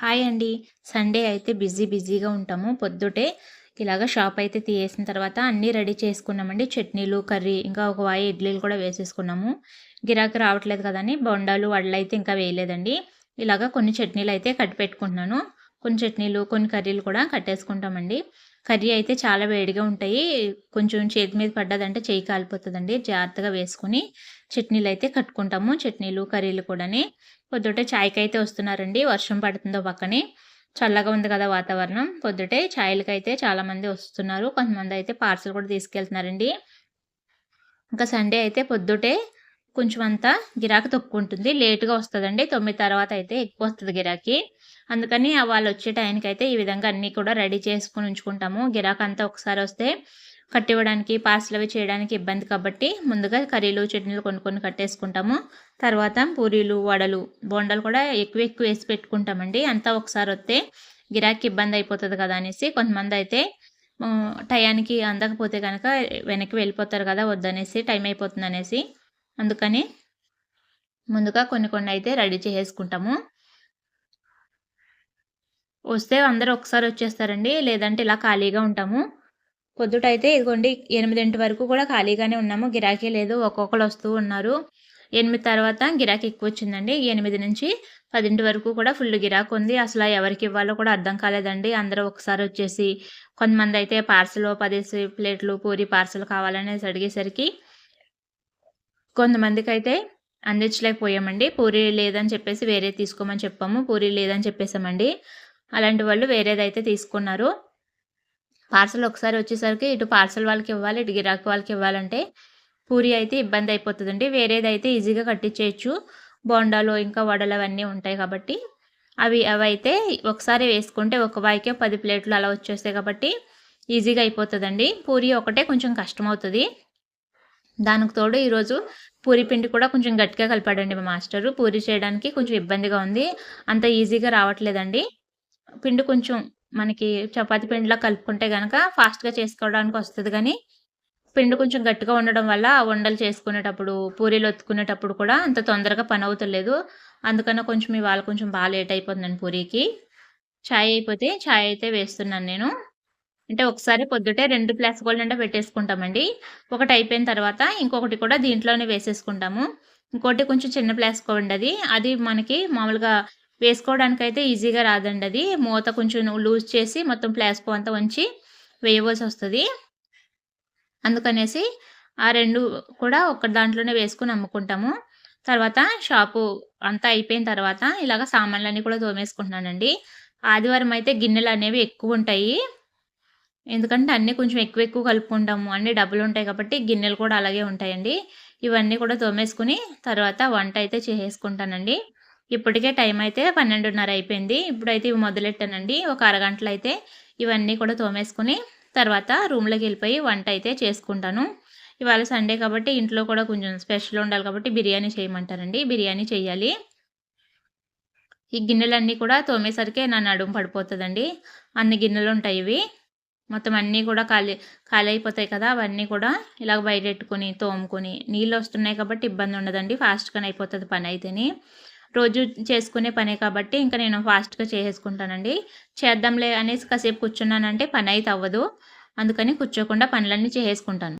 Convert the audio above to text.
Hi అండి. Sunday అయితే busy బిజీగా ఉంటాము. పొద్దుటే ఇలాగ షాప్ అయితే తీసేసిన తర్వాత అన్నీ రెడీ చేసుకున్నామండి. చట్నీలు కర్రీ ఇంకా ఒక వాయి ఇడ్లీలు కూడా వేసేసుకున్నాము. గిరాకీ రావట్లేదు కదని బొండాలు వడలు అయితే ఇంకా వేయలేదండి. ఇలాగ కొన్ని చట్నీలు అయితే కట్టి పెట్టుకుంటున్నాను. కొన్ని చట్నీలు కొన్ని కర్రీలు కూడా కట్టేసుకుంటామండి. కర్రీ అయితే చాలా వేడిగా ఉంటాయి. కొంచెం చేతి మీద పడ్డదంటే చేయి కాలిపోతుందండి. జాగ్రత్తగా వేసుకుని చట్నీలు అయితే కట్టుకుంటాము. చట్నీలు కర్రీలు కూడాని పొద్దుటే ఛాయ్కి అయితే వస్తున్నారండి. వర్షం పడుతుందో పక్కనే చల్లగా ఉంది కదా వాతావరణం. పొద్దుటే ఛాయలకి అయితే చాలామంది వస్తున్నారు. కొంతమంది అయితే పార్సల్ కూడా తీసుకెళ్తున్నారండి. ఇంకా సండే అయితే పొద్దుటే కొంచెం అంతా గిరాకీ తొక్కుంటుంది లేటుగా వస్తుందండి. తొమ్మిది తర్వాత అయితే ఎక్కువ వస్తుంది గిరాకీ. అందుకని వాళ్ళు వచ్చే టైంకి అయితే ఈ విధంగా అన్నీ కూడా రెడీ చేసుకుని ఉంచుకుంటాము. గిరాకీ అంతా ఒకసారి వస్తే కట్టివ్వడానికి పార్సల్ అవి చేయడానికి ఇబ్బంది కాబట్టి ముందుగా కర్రీలు చట్నీలు కొనుక్కొని కట్టేసుకుంటాము. తర్వాత పూరీలు వడలు బొండలు కూడా ఎక్కువ ఎక్కువ వేసి పెట్టుకుంటామండి. అంతా ఒకసారి వస్తే గిరాకీ ఇబ్బంది అయిపోతుంది కదా అనేసి కొంతమంది అయితే టయానికి అందకపోతే కనుక వెనక్కి వెళ్ళిపోతారు కదా వద్దనేసి టైం అయిపోతుంది అనేసి. అందుకని ముందుగా కొన్ని కొన్ని అయితే రెడీ చేసేసుకుంటాము. వస్తే అందరూ ఒకసారి వచ్చేస్తారండి. లేదంటే ఇలా ఖాళీగా ఉంటాము. పొద్దుటైతే ఇదిగోండి ఎనిమిదింటి వరకు కూడా ఖాళీగానే ఉన్నాము. గిరాకీ లేదు ఒక్కొక్కరు వస్తూ ఉన్నారు. ఎనిమిది తర్వాత గిరాకీ ఎక్కువ వచ్చిందండి ఎనిమిది నుంచి పదింటి వరకు కూడా ఫుల్ గిరాకీ ఉంది. అసలు ఎవరికి ఇవ్వాలో కూడా అర్థం కాలేదండి. అందరూ ఒకసారి వచ్చేసి కొంతమంది అయితే పార్సల్ పదేసి ప్లేట్లు పూరి పార్సల్ కావాలనేసి అడిగేసరికి కొంతమందికి అయితే అందించలేకపోయామండి. పూరి లేదని చెప్పేసి వేరే తీసుకోమని చెప్పాము. పూరి లేదని చెప్పేసామండి. అలాంటి వాళ్ళు వేరేదైతే తీసుకున్నారు. పార్సల్ ఒకసారి వచ్చేసరికి ఇటు పార్సల్ వాళ్ళకి ఇవ్వాలి ఇటు గిరాకీ వాళ్ళకి ఇవ్వాలంటే పూరి అయితే ఇబ్బంది అయిపోతుందండి. వేరేదైతే ఈజీగా కట్టించేయచ్చు. బోండాలు ఇంకా వడలు అవన్నీ ఉంటాయి కాబట్టి అవి అవైతే ఒకసారి వేసుకుంటే ఒక వాయికే పది ప్లేట్లు అలా వచ్చేస్తాయి కాబట్టి ఈజీగా అయిపోతుందండి. పూరి ఒకటే కొంచెం కష్టం అవుతుంది దానికి తోడు ఈరోజు పూరి పిండి కూడా కొంచెం గట్టిగా కలిపాడండి మా మాస్టరు. పూరి చేయడానికి కొంచెం ఇబ్బందిగా ఉంది. అంత ఈజీగా రావట్లేదండి. పిండి కొంచెం మనకి చపాతి పిండిలా కలుపుకుంటే కనుక ఫాస్ట్గా చేసుకోవడానికి వస్తుంది. కానీ పిండి కొంచెం గట్టిగా ఉండడం వల్ల వండలు చేసుకునేటప్పుడు పూరీలు ఒత్తుకునేటప్పుడు కూడా అంత తొందరగా పని అవుతలేదు. అందుకని కొంచెం ఇవాళ కొంచెం బాగా లేట్ అయిపోతుందండి పూరీకి. ఛాయ్ అయిపోతే ఛాయ్ అయితే వేస్తున్నాను నేను. అంటే ఒకసారి పొద్దుటే రెండు ప్లస్ గోల్డ్ అంటే పెట్టేసుకుంటామండి. ఒకటి అయిపోయిన తర్వాత ఇంకొకటి కూడా దీంట్లోనే వేసేసుకుంటాము. ఇంకోటి కొంచెం చిన్న ప్లాస్కో ఉండదు. అది మనకి మామూలుగా వేసుకోవడానికి అయితే ఈజీగా రాదండి అది. మూత కొంచెం లూజ్ చేసి మొత్తం ప్లాస్కో అంతా ఉంచి వేయవలసి వస్తుంది. అందుకనేసి ఆ రెండు కూడా ఒక దాంట్లోనే వేసుకుని అమ్ముకుంటాము. తర్వాత షాపు అంతా అయిపోయిన తర్వాత ఇలాగ సామాన్లన్నీ కూడా తోమేసుకుంటున్నానండి. ఆదివారం అయితే గిన్నెలు అనేవి ఎక్కువ ఉంటాయి. ఎందుకంటే అన్నీ కొంచెం ఎక్కువ ఎక్కువ కలుపుకుంటాము. అన్నీ డబ్బులు ఉంటాయి కాబట్టి గిన్నెలు కూడా అలాగే ఉంటాయండి. ఇవన్నీ కూడా తోమేసుకుని తర్వాత వంట అయితే చేసేసుకుంటానండి. ఇప్పటికే టైం అయితే పన్నెండున్నర అయిపోయింది. ఇప్పుడైతే ఇవి మొదలెట్టానండి. ఒక అరగంటలో అయితే ఇవన్నీ కూడా తోమేసుకుని తర్వాత రూమ్లోకి వెళ్ళిపోయి వంట అయితే చేసుకుంటాను. ఇవాళ సండే కాబట్టి ఇంట్లో కూడా కొంచెం స్పెషల్ ఉండాలి కాబట్టి బిర్యానీ చేయమంటారండి. బిర్యానీ చేయాలి ఈ గిన్నెలన్నీ కూడా తోమేసరికి నా నడుము పడిపోతుందండి. అన్ని గిన్నెలు ఉంటాయి ఇవి. మొత్తం అన్నీ కూడా ఖాళీ ఖాళీ అయిపోతాయి కదా అవన్నీ కూడా ఇలాగ బయటెట్టుకుని తోముకొని నీళ్ళు వస్తున్నాయి కాబట్టి ఇబ్బంది ఉండదండి. ఫాస్ట్గానే అయిపోతుంది పని అయితేనే. రోజు చేసుకునే పనే కాబట్టి ఇంకా నేను ఫాస్ట్గా చేసేసుకుంటానండి. చేద్దాంలే అనేసి కాసేపు కూర్చున్నానంటే పని అయితే అవ్వదు. అందుకని కూర్చోకుండా పనులన్నీ చేసేసుకుంటాను.